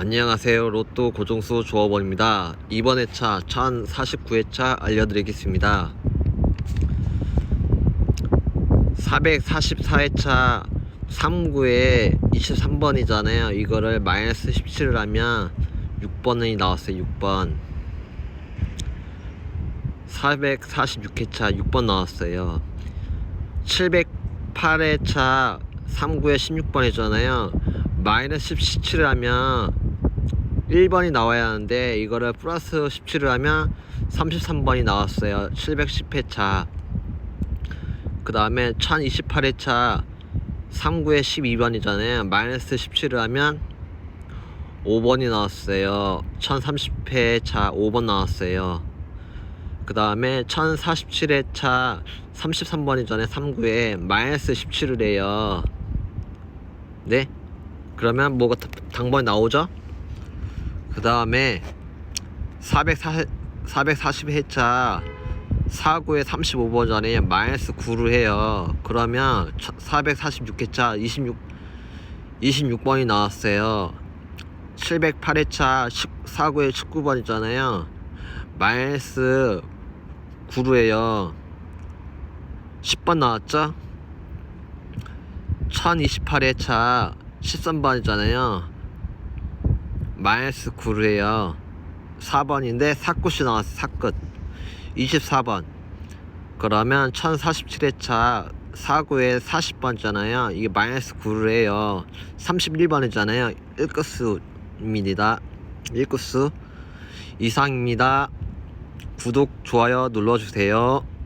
안녕하세요. 로또 고종수 조업원입니다. 이번 회차 1049회차 알려드리겠습니다. 444회차 39에 23번이잖아요. 이거를 마이너스 17을 하면 6번이 나왔어요. 6번. 446회차 6번 나왔어요. 708회차 39에 16번이잖아요. 마이너스 17을 하면 1번이 나와야 하는데 이거를 플러스 17을 하면 33번이 나왔어요. 710회차. 그 다음에 1028회차 39에 12번이잖아요. 마이너스 17을 하면 5번이 나왔어요. 1030회차 5번 나왔어요. 그 다음에 1047회차 33번이잖아요. 39에 마이너스 17을 해요. 네? 그러면 뭐가 다- 당번이 나오죠? 그 다음에 440, 440회차 49에 35번전에 마이너스 9를 해요. 그러면 446회차 26, 26번이 나왔어요. 708회차 49에 19번이잖아요. 마이너스 9를 해요. 10번 나왔죠? 1028회차 13번이잖아요. 9를 해요. 4번인데 사끝이 나왔어, 사끝. 24번. 그러면 1047회차 49에 40번이잖아요. 이게 9를 해요. 31번이잖아요. 1끝수입니다. 1끝수. 이상입니다. 구독, 좋아요 눌러주세요.